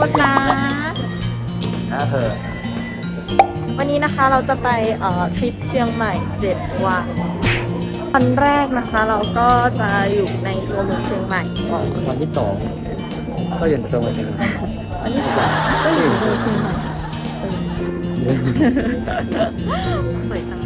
คุณนะถ้าเธอวันนี้นะคะเราจะไปเอ่อทริปเชียงใหม่เจ็ดวันวันแรกนะคะ เราก็จะอยู่ในตัวเมืองเชียงใหม่ก่อนวันที่สองก็อยู่ในตัวมันเองวันที่สองก็อยู่ในเมืองเชียงใหม่เออสวยจัง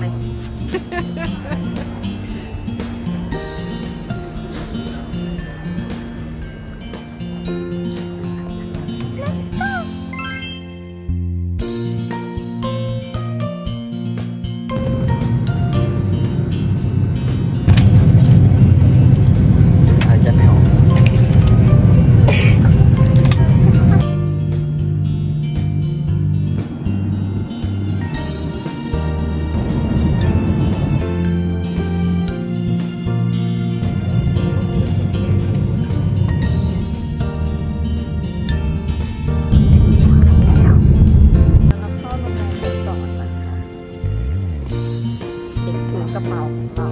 เก็บถุงกระเป๋าของเรา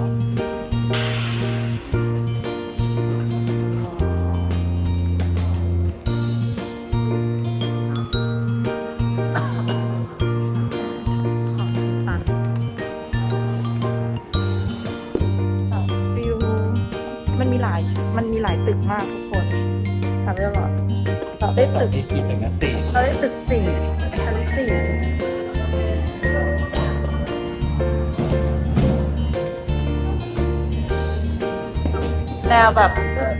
ของสันต่อฟิวมันมีหลาย มันมีหลายตึกมากทุกคนทำได้หรอต่อได้ตึกที่กี่ถึงนะสี่เราได้ตึกสี่ชั้นสี่ แนวแบบ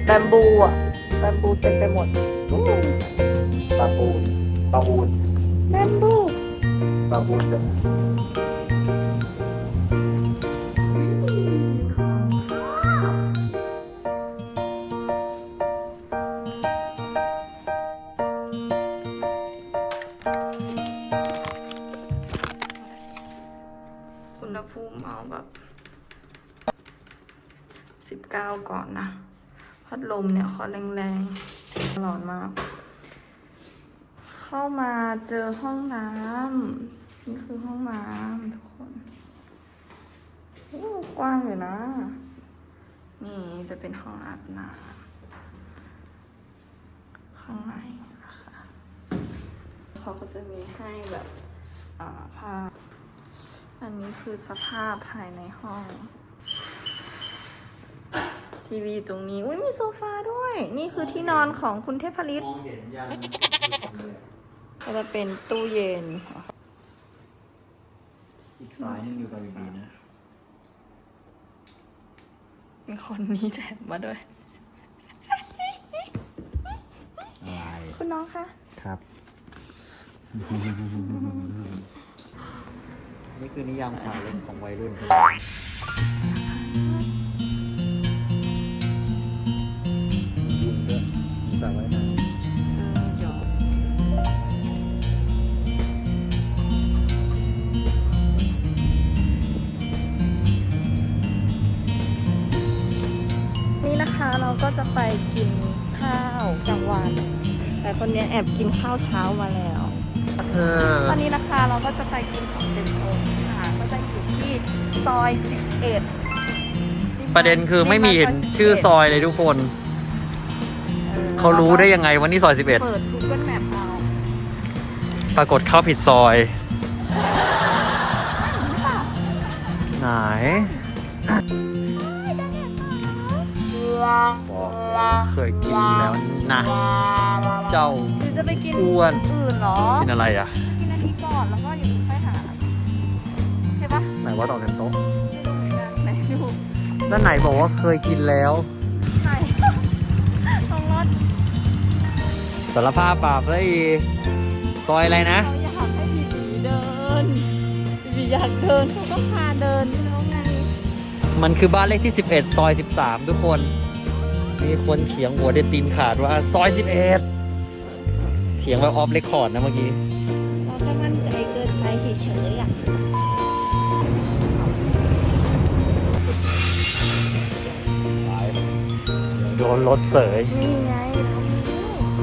แบมบูอะแบมบูเต็มไปหมดปลาปูนปลาปูนแบมบูปลาปูนจะ อแรงๆร้อนมากเข้ามาเจอห้องน้ำนี่คือห้องน้ำทุกคนโอ้กว้างอยู่นะ นี่จะเป็นห้องอาบน้ำข้างในนะคะเขาก็จะมีให้แบบผ้าอันนี้คือสภาพภายในห้อง ทีวีตรงนี้ อุ้ยมีโซฟาด้วย นี่คือที่นอนของคุณเทพลิตมองเห็นยังก็จะเป็นตู้เย็น อีกซ้ายนึงอยู่กับบีนะ มีคนนี้แถมมาด้วย อะไร คุณน้องคะ ครับ นี่คือนิยามขาเล่นของวัยรุ่นใช่ไก็จะไปกินข้าวกลางวัน แต่คนเนี้ยแอบกินข้าวเช้ามาแล้วเออตอนนี้นะคะเราก็จะไปกินของเต็มโต๊ะค่ะก็จะอยู่ที่ซอย 11 ประเด็นคือไม่มีเห็นชื่อซอยเลยทุกคน เขารู้ได้ยังไงวันนี้ซอยเปิด Google Map เอา11ปรากฏเข้าผิดซอย ไหน บอกเคยกินแล้วนะ เจ้าหรือจะไปกินอ้วนอื่นเหรอ กินอะไรอะ กินอันนี้ก่อนแล้วก็อยู่ดีค่อยหาใช่ปะไหนว่าต่อเต็มโต๊ะไม่รู้เหมือนกันไหนดูด้านไหนบอกว่าเคยกินแล้วไหนตรงรถสารภาพบาปเลยซอยอะไรนะเขาอยากให้บีบีเดินบีบีอยากเดินเขาก็พาเดินแล้วไงมันคือบ้านเลขที่ 11 ซอย 13 ทุกคน มีคนเถียงหัวเดดตีนขาดว่าซอย11เถียงแบบออฟเรคคอร์ดนะเมื่อกี้ เราจะมั่นใจเกินไปเฉยๆอะโดนรถเสยนี่ไงตรงนี้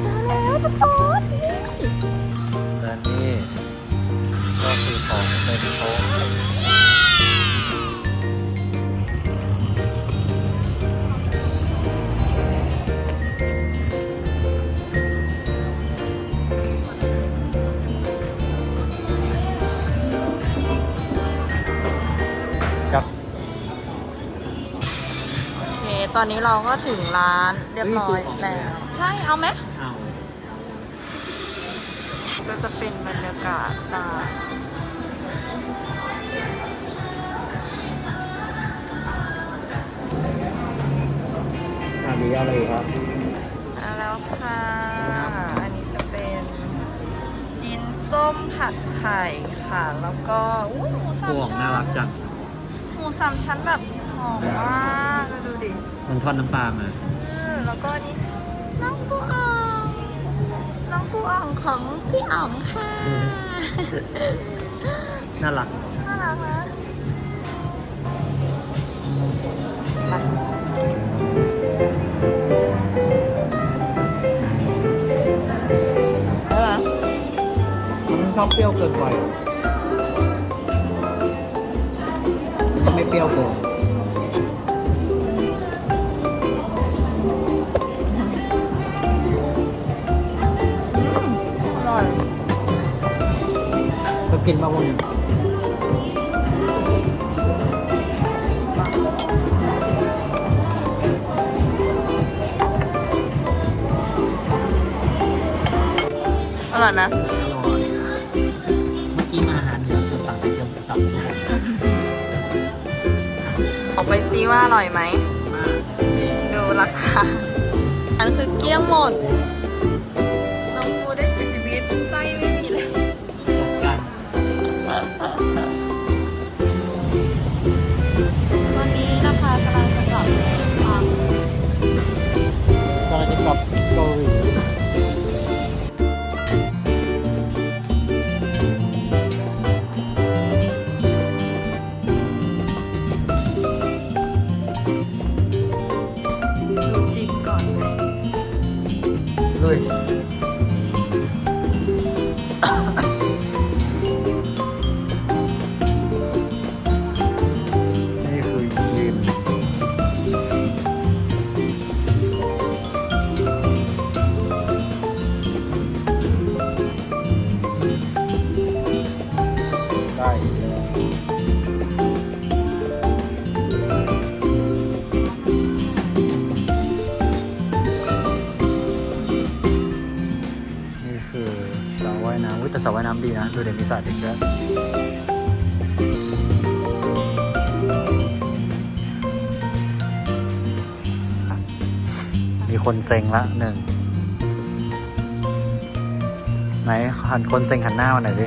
เจอแล้วทุกคนนี่และนี่ อนนี้เราก็ถึงร้านเรียบร้อยแล้วใช่เอาไหมเอาก็จะเป็นบรรยากาศร้านอันนี้อะไรครับมาแล้วค่ะ อันนี้จะเป็นจีนส้มผัดไข่ค่ะ แล้วก็อู้หมูสามพวกชั้น่านรักจังหมูสามชั้นแบบหอมมาก ดูดิมันทอดน้ำปลามาเออแล้วก็อันนี้น้องปูอ่องน้องปูอ่องของพี่อ๋องค่ะน่ารักน่ารักนะอะไรมันชอบเปรี้ยวเกินไปมันไม่เปรี้ยวเกิน ก็กินมาพวกนี้อร่อยนะอร่อยเมื่อกี้มาอาหารเหนือจะสั่งไปเชียงสับทุกคนออกไปซิว่าอร่อยไหมดูราคาอันคือเกลี้ยงหมด สระว่ายน้ำอุ๊ยแต่สระว่ายน้ำดีนะ ดูเด็กมีสระเด็กด้วยมีคนเซ็งละหนึ่ง ไหนหันคนเซ็งหันหน้ามาหน่อยดิ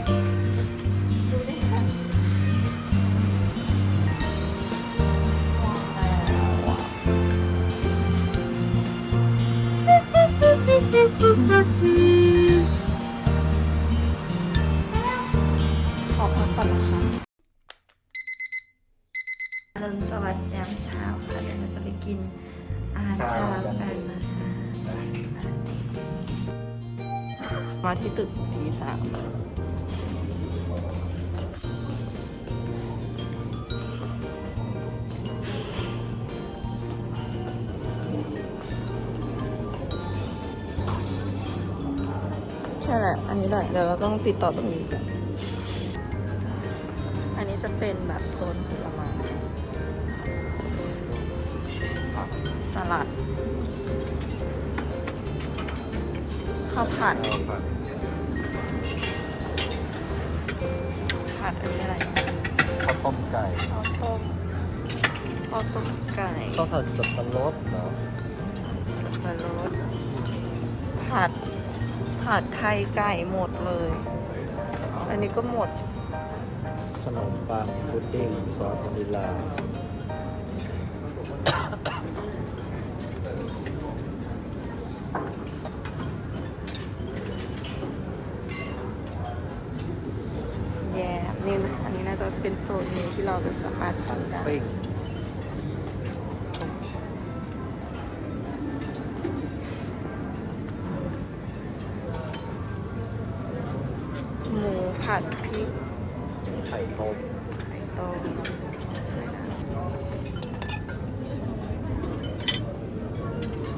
ขอ มาที่ตึกทีสามใช่แหละ อันนี้แหละเดี๋ยวเราต้องติดต่อตรงนี้กันอันนี้จะเป็นแบบโซนผลไม้สลัด ข้าวผัด ผัดอันนี้อะไรข้าวต้มไก่ข้าวต้มข้าวต้มไก่ข้าวผัดสับปะรดเหรอสับปะรดผัดผัดไทยไก่หมดเลย อันนี้ก็หมด ขนมปังพุดดิ้งซอสวานิลลา แย่นี่นะอันนี้น่าจะเป็น โซนนี้ที่เราจะสามารถทำได้ปิ้งหมูผัดพริกไข่ต้มไข่ต้มใส่น้ำ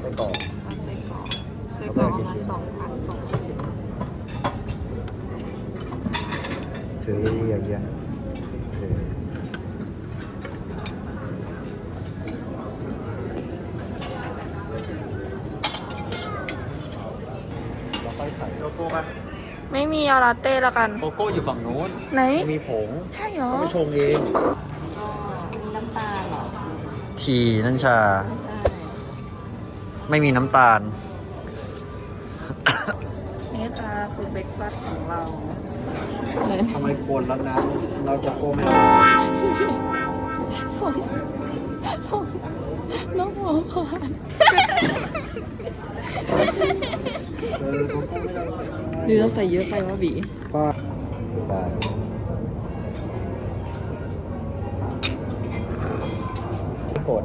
ไส้กรอกเอาไส้กรอกไส้กรอกประมาณสองผัดสองชิ้นถือเยี่ยเยี่ยเออ ป่ะ ไม่มีเอาลาเต้แล้วกัน โกโก้อยู่ฝั่งโน้น ไหนไม่มีผงใช่เหรอต้องไปชงเองมีน้ำตาลเหรอ ทีนั่นชาไม่ใช่ไม่มีน้ำตาล นี่ค่ะคือเบรกฟาสต์ของเราทำไมคนแล้วนะ เราจะโกไม่ได้ส่งส่งน้องหัวขวานเออโกโก้ไม่ได้ หรือเราใส่เยอะไปวะบีป้าได้กด